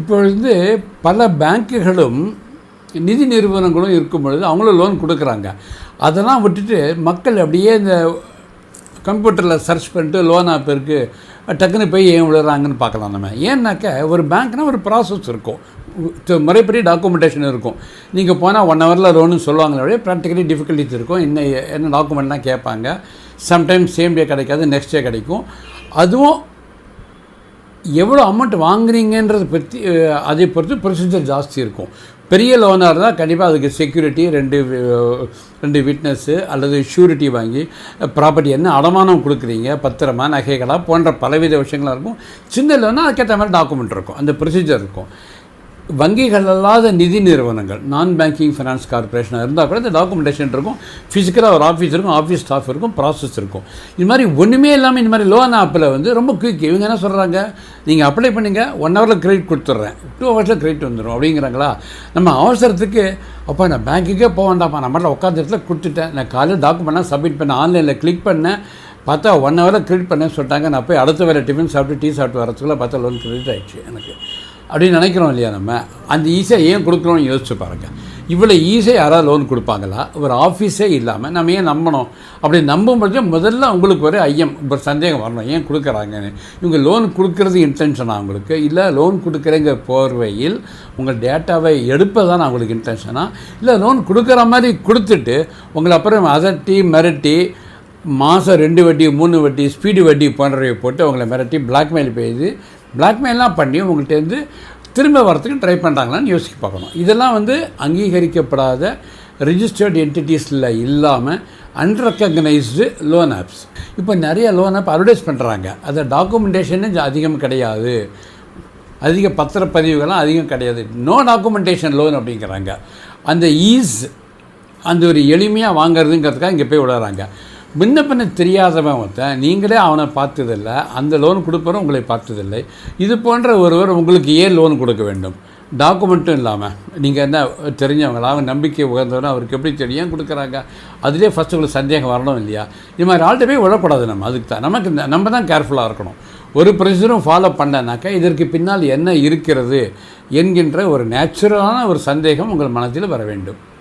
இப்பொழுது பல பேங்க்குகளும் நிதி நிறுவனங்களும் இருக்கும் பொழுது அவங்களும் லோன் கொடுக்குறாங்க. அதெல்லாம் விட்டுட்டு மக்கள் அப்படியே இந்த கம்ப்யூட்டரில் சர்ச் பண்ணிட்டு லோன் ஆப் இருக்குது டக்குன்னு போய் ஏன் விழுறாங்கன்னு பார்க்கலாம் நம்ம. ஏன்னாக்க ஒரு பேங்க்னால் ஒரு ப்ராசஸ் இருக்கும். முறைப்படி டாக்குமெண்டேஷன் இருக்கும். நீங்கள் போனால் ஒன் ஹவரில் லோனு சொல்லுவாங்களே அப்படியே ப்ராக்டிக்கலி டிஃபிகல்ட்டிஸ் இருக்கும். என்ன என்ன டாக்குமெண்ட்லாம் கேட்பாங்க. சம்டைம்ஸ் சேம் டே கிடைக்காது நெக்ஸ்ட் டே கிடைக்கும். அதுவும் எவ்வளோ அமௌண்ட் வாங்குறீங்கன்றதை பற்றி அதை பொறுத்து ப்ரொசீஜர் ஜாஸ்தி இருக்கும். பெரிய லோனாக இருந்தால் கண்டிப்பாக அதுக்கு செக்யூரிட்டி ரெண்டு ரெண்டு விட்னஸ்ஸு அல்லது ஷூரிட்டி வாங்கி ப்ராப்பர்ட்டி என்ன அடமானம் கொடுக்குறீங்க பத்திரமா நகைகளாக போன்ற பலவித விஷயங்களாக இருக்கும். சின்ன லோனா அதுக்கேற்ற மாதிரி டாக்குமெண்ட் இருக்கும். அந்த ப்ரொசீஜர் இருக்கும். வங்கிகள் அல்லாத நிதி நிறுவனங்கள் நான் பேங்கிங் ஃபைனான்ஸ் கார்பரேஷனாக இருந்தால் கூட இந்த டாக்குமெண்டேஷன் இருக்கும். ஃபிசிக்கலாக ஒரு ஆஃபீஸ் இருக்கும் ஆஃபீஸ் ஸ்டாஃப் இருக்கும் ப்ராசஸ் இருக்கும். இது மாதிரி ஒன்றுமே இல்லாமல் இந்த மாதிரி லோன் ஆப்பில் வந்து ரொம்ப குயிக் இவங்க என்ன சொல்கிறாங்க நீங்கள் அப்ளை பண்ணுங்கள் ஒன் ஹவரில் கிரெடிட் கொடுத்துட்றேன் டூ ஹவர்ஸில் கிரெடிட் வந்துடும் அப்படிங்கிறாங்களா? நம்ம அவசரத்துக்கு அப்போ நான் பேங்க்குக்கே போக வேண்டாம்ப்பா. நான் மட்டும் உட்காந்து இடத்துல கொடுத்துட்டேன். நான் காலையில் டாக்குமெண்ட்லாம் சப்மிட் பண்ணேன் ஆன்லைனில் கிளிக் பண்ணேன். பார்த்தா ஒன் ஹவரில் கிரெடிட் பண்ணேன்னு சொல்லிட்டாங்க. நான் போய் அடுத்த வேலை டிஃபன் சாப்பிட்டு டீ சாப்பிட்டு வரத்துக்குள்ளே பார்த்தா லோன் கிரெடிட் ஆகிடுச்சு எனக்கு. அப்படின்னு நினைக்கிறோம் இல்லையா நம்ம? அந்த ஈஸியாக ஏன் கொடுக்குறோம்னு யோசிச்சு பாருங்க. இவ்வளோ ஈஸியாக யாராவது லோன் கொடுப்பாங்களா? ஒரு ஆஃபீஸே இல்லாமல் நம்ம ஏன் நம்பணும்? அப்படி நம்பும்போது முதல்ல உங்களுக்கு ஒரு ஐயம் ஒரு சந்தேகம் வரணும். ஏன் கொடுக்குறாங்கன்னு. இவங்க லோன் கொடுக்கறது இன்டென்ஷனா உங்களுக்கு இல்லை லோன் கொடுக்குறேங்க போர்வையில் உங்கள் டேட்டாவை எடுப்பதான் உங்களுக்கு இன்டென்ஷனா இல்லை லோன் கொடுக்குற மாதிரி கொடுத்துட்டு உங்களை அப்புறம் அதட்டி மிரட்டி மாதம் ரெண்டு வட்டி மூணு வட்டி ஸ்பீடு வட்டி போன்றவை போட்டு அவங்கள மிரட்டி பிளாக்மெயில் செய்து பிளாக்மெயிலாம் பண்ணி உங்கள்கிட்டேருந்து திரும்ப வரத்துக்கு ட்ரை பண்ணுறாங்களான்னு யோசிக்க பார்க்கணும். இதெல்லாம் வந்து அங்கீகரிக்கப்படாத ரிஜிஸ்டர்டு என்டிட்டிஸில் இல்லாமல் அன்ரெக்கக்னைஸ்டு லோன் ஆப்ஸ் இப்போ நிறைய லோன் ஆப் அட்வர்டைஸ் பண்ணுறாங்க அதை டாக்குமெண்டேஷனே அதிகம் கிடையாது. அதிக பத்திரப்பதிவுகள்லாம் அதிகம் கிடையாது. நோ டாக்குமெண்டேஷன் லோன் அப்படிங்கிறாங்க. அந்த ஈஸ் அந்த ஒரு எளிமையாக வாங்குறதுங்கிறதுக்காக இங்கே போய் விடுறாங்க முன்ன பின்ன தெரியாதவன் ஒருத்தன் நீங்களே அவனை பார்த்ததில்லை அந்த லோன் கொடுப்பவரும் உங்களை பார்த்ததில்லை. இது போன்ற ஒருவர் உங்களுக்கு ஏன் லோன் கொடுக்க வேண்டும்? டாக்குமெண்ட்டும் இல்லாமல் நீங்கள் என்ன தெரிஞ்சவங்களா அவங்க நம்பிக்கை உகந்தவரும் அவருக்கு எப்படி தெரியும்? கொடுக்குறாங்க? அதுலேயே ஃபஸ்ட்டு உங்களுக்கு சந்தேகம் வரணும் இல்லையா? இது மாதிரி ஆள்கிட்ட போய் விழக்கூடாது நம்ம அதுக்கு தான். நமக்கு இந்த- நம்ம தான் கேர்ஃபுல்லாக இருக்கணும். ஒரு ப்ரொசீஜரும் ஃபாலோ பண்ணனாக்கா இதற்கு பின்னால் என்ன இருக்கிறது என்கின்ற ஒரு நேச்சுரலான ஒரு சந்தேகம் உங்கள் மனதில் வர வேண்டும்.